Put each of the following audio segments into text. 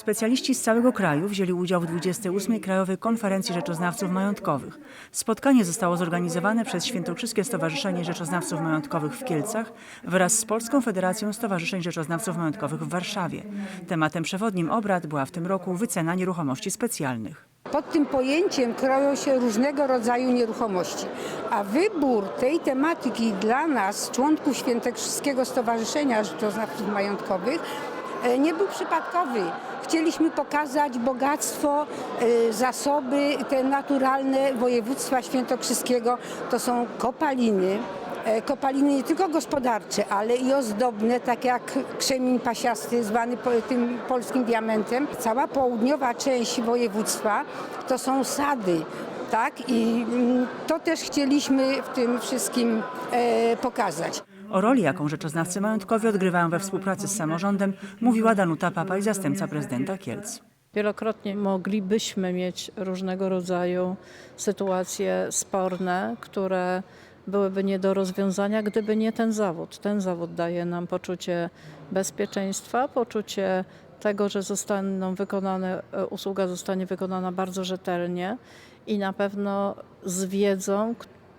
Specjaliści z całego kraju wzięli udział w 28. Krajowej Konferencji Rzeczoznawców Majątkowych. Spotkanie zostało zorganizowane przez Świętokrzyskie Stowarzyszenie Rzeczoznawców Majątkowych w Kielcach wraz z Polską Federacją Stowarzyszeń Rzeczoznawców Majątkowych w Warszawie. Tematem przewodnim obrad była w tym roku wycena nieruchomości specjalnych. Pod tym pojęciem kroją się różnego rodzaju nieruchomości, a wybór tej tematyki dla nas, członków Świętokrzyskiego Stowarzyszenia Rzeczoznawców Majątkowych, nie był przypadkowy. Chcieliśmy pokazać bogactwo, e, zasoby te naturalne województwa świętokrzyskiego. To są kopaliny, e, kopaliny nie tylko gospodarcze, ale i ozdobne, tak jak krzemień pasiasty, zwany tym polskim diamentem. Cała południowa część województwa to są sady. Tak? I mm, to też chcieliśmy w tym wszystkim e, pokazać. O roli, jaką rzeczoznawcy majątkowi odgrywają we współpracy z samorządem, mówiła Danuta Papaj, zastępca prezydenta Kielc. Wielokrotnie moglibyśmy mieć różnego rodzaju sytuacje sporne, które byłyby nie do rozwiązania, gdyby nie ten zawód. Ten zawód daje nam poczucie bezpieczeństwa, poczucie tego, że zostaną wykonane, e, usługa zostanie wykonana bardzo rzetelnie i na pewno z wiedzą,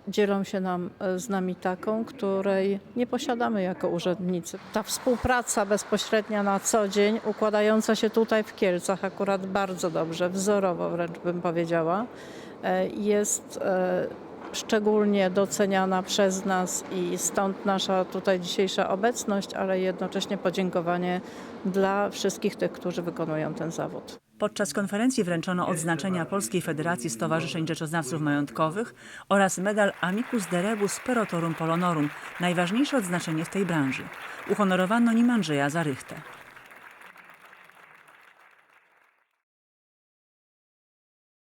dzielą się nam e, z nami taką, której nie posiadamy jako urzędnicy. Ta współpraca bezpośrednia na co dzień, układająca się tutaj w Kielcach akurat bardzo dobrze, wzorowo wręcz bym powiedziała, e, jest e, szczególnie doceniana przez nas i stąd nasza tutaj dzisiejsza obecność, ale jednocześnie podziękowanie dla wszystkich tych, którzy wykonują ten zawód. Podczas konferencji wręczono odznaczenia Polskiej Federacji Stowarzyszeń Rzeczoznawców Majątkowych oraz medal Amicus de Rebus Perotorum Polonorum, najważniejsze odznaczenie w tej branży. Uhonorowano nim Andrzeja Zarychtę.